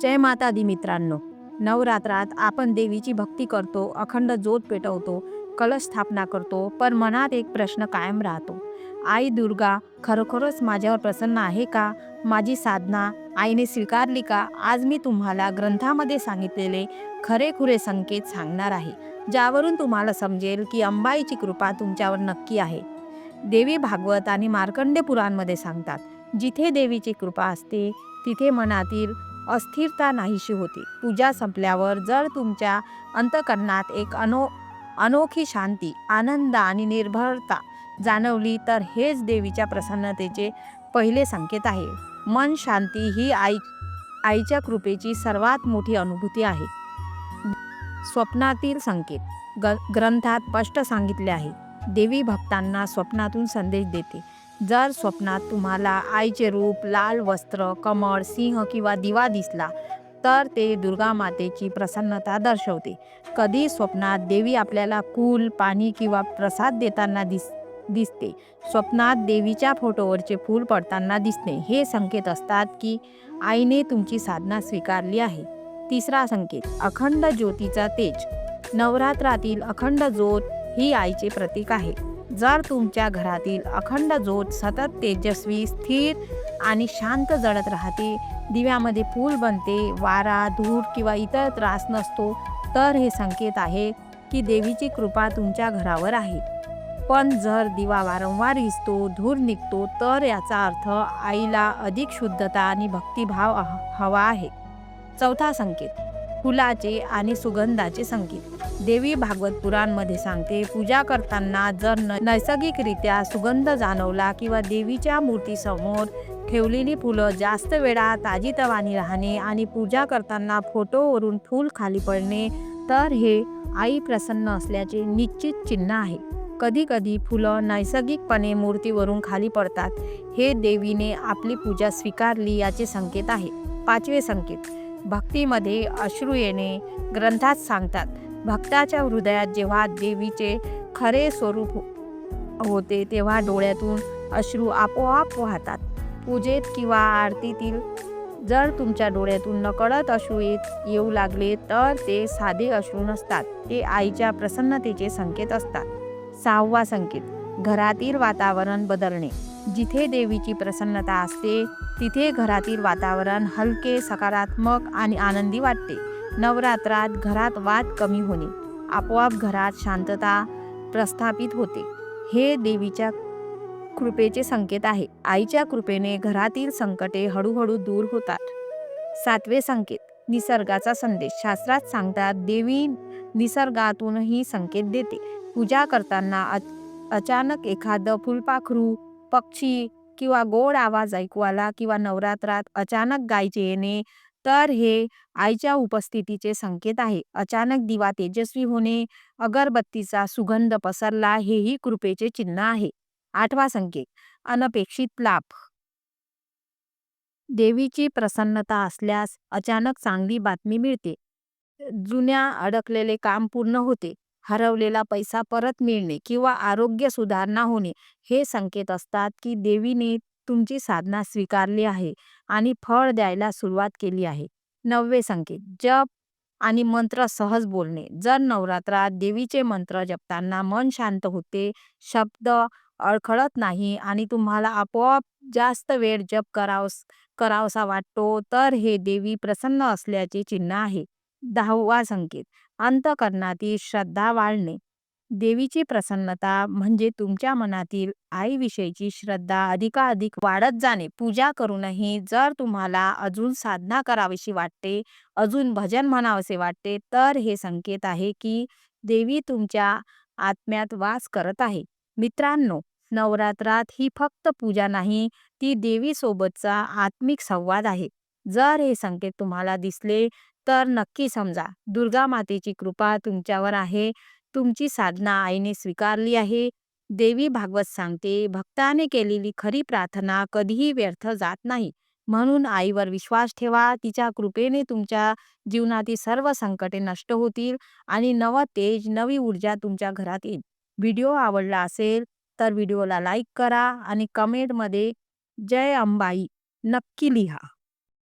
जय माता दी मित्रांनो. नवरात्रात आपण देवीची भक्ती करतो अखंड ज्योत पेटवतो कलश स्थापना करतो पण मनात एक प्रश्न कायम राहतो. आई दुर्गा खरोखरच माझ्यावर प्रसन्न आहे का? माझी साधना आईने स्वीकारली का? आज मी तुम्हाला ग्रंथामध्ये सांगितलेले खरेखुरे संकेत सांगणार आहे ज्यावरून तुम्हाला समजेल की अंबाईची कृपा तुमच्यावर नक्की आहे. देवी भागवत आणि मार्कंडे पुराणमध्ये सांगतात जिथे देवीची कृपा असते तिथे मनातील अस्थिरता नाहीशी होते. पूजा संपल्यावर जर तुमच्या अंतकरणात एक अनो अनोखी शांती आनंद आणि निर्भरता जाणवली तर हेच देवीच्या प्रसन्नतेचे पहिले संकेत आहे. मन शांती ही आई आईच्या कृपेची सर्वात मोठी अनुभूती आहे. स्वप्नातील संकेत ग ग्रंथात स्पष्ट सांगितले आहे. देवी भक्तांना स्वप्नातून संदेश देते. जर स्वप्नात तुम्हाला आईचे रूप लाल वस्त्र कमळ सिंह किंवा दिवा दिसला तर ते दुर्गा मातेची प्रसन्नता दर्शवते. कधी स्वप्नात देवी आपल्याला कूल पाणी किंवा प्रसाद देताना दिस दिसते. स्वप्नात देवीच्या फोटोवरचे फूल पडताना दिसणे हे संकेत असतात की आईने तुमची साधना स्वीकारली आहे. तिसरा संकेत अखंड ज्योतीचा तेज. नवरात्रातील अखंड ज्योत ही आईचे प्रतीक आहे. जर तुमच्या घरातील अखंड ज्योत सतत तेजस्वी स्थिर आणि शांत जळत राहते दिव्यामध्ये फूल बनते वारा धूर किंवा इतर त्रास नसतो तर हे संकेत आहे की देवीची कृपा तुमच्या घरावर आहे. पण जर दिवा वारंवार हिसतो धूर निघतो तर याचा अर्थ आईला अधिक शुद्धता आणि भक्तिभाव हवा आहे. चौथा संकेत. फुलाचे आणि सुगंधाचे संकेत देवी भागवत पुराणमध्ये सांगते पूजा करताना जर न नैसर्गिकरित्या सुगंध जाणवला किंवा देवीच्या मूर्तीसमोर ठेवलेली फुलं जास्त वेळा ताजीतवानी राहणे आणि पूजा करताना फोटोवरून फूल खाली पडणे तर हे आई प्रसन्न असल्याचे निश्चित चिन्ह आहे. कधी कधी फुलं नैसर्गिकपणे मूर्तीवरून खाली पडतात. हे देवीने आपली पूजा स्वीकारली याचे संकेत आहे. पाचवे संकेत भक्तीमध्ये अश्रू येणे ग्रंथात सांगतात. भक्ताच्या हृदयात जेव्हा देवीचे खरे स्वरूप होते तेव्हा डोळ्यातून अश्रू आपोआप वाहतात. पूजेत किंवा आरतीतील जर तुमच्या डोळ्यातून नकळत अश्रू येत येऊ लागले तर ते साधे अश्रू नसतात. ते आईच्या प्रसन्नतेचे संकेत असतात. सहावा संकेत. घरातील वातावरण बदलणे. जिथे देवीची प्रसन्नता असते तिथे घरातील वातावरण हलके सकारात्मक आणि आनंदी वाटते. नवरात्रात घरात वाद कमी होणे आपोआप घरात शांतता प्रस्थापित होते. हे देवीच्या कृपेचे संकेत आहे. आईच्या कृपेने घरातील संकटे हळूहळू दूर होतात. सातवे संकेत निसर्गाचा संदेश. शास्त्रात सांगतात देवी निसर्गातूनही संकेत देते. पूजा करताना अचानक एखादं फुलपाखरू पक्षी किंवा गोड आवाज ऐकू आला किंवा नवरात्रात अचानक गायचे येणे तर हे आईच्या उपस्थितीचे संकेत आहे. अचानक दिवा तेजस्वी होणे अगरबत्तीचा सुगंध पसरला हेही कृपेचे चिन्ह आहे. आठवा संकेत अनपेक्षित लाभ. देवीची प्रसन्नता असल्यास अचानक चांगली बातमी मिळते. जुन्या अडकलेले काम पूर्ण होते. हरवलेला पैसा परत मिळणे किंवा आरोग्य सुधारणा होणे हे संकेत असतात की देवीने तुमची साधना स्वीकारली आहे आणि फळ द्यायला सुरुवात केली आहे. नववे संकेत जप आणि मंत्र सहज बोलणे. जर नवरात्रात देवीचे मंत्र जपताना मन शांत होते शब्द अडखळत नाही आणि तुम्हाला आपोआप जास्त वेळ जप करावस करावसा वाटतो तर हे देवी प्रसन्न असल्याचे चिन्ह आहे. दहावा संकेत अंतकरणातील श्रद्धा वाढणे. देवीची प्रसन्नता म्हणजे तुमच्या मनातील आईविषयीची श्रद्धा अधिकाधिक वाढत जाणे. पूजा करूनही जर तुम्हाला अजून साधना करावीशी वाटते अजून भजन म्हणावेसे वाटते तर हे संकेत आहे की देवी तुमच्या आत्म्यात वास करत आहे. मित्रांनो नवरात्रात ही फक्त पूजा नाही ती देवीसोबतचा आत्मिक संवाद आहे. जर हे संकेत तुम्हाला दिसले तर नक्की समजा. दुर्गा मातेची कृपा तुमच्यावर आहे. तुमची साधना आईने स्वीकारली आहे. देवी भागवत सांगते भक्ताने केलेली खरी प्रार्थना कधीही व्यर्थ जात नाही. म्हणून आईवर विश्वास ठेवा. तिच्या कृपेने तुमच्या जीवनातील सर्व संकटे नष्ट होतील आणि नव तेज नवी ऊर्जा तुमच्या घरात येईल. व्हिडिओ आवडला असेल तर व्हिडिओला लाईक करा आणि कमेंटमध्ये जय अंबाई नक्की लिहा.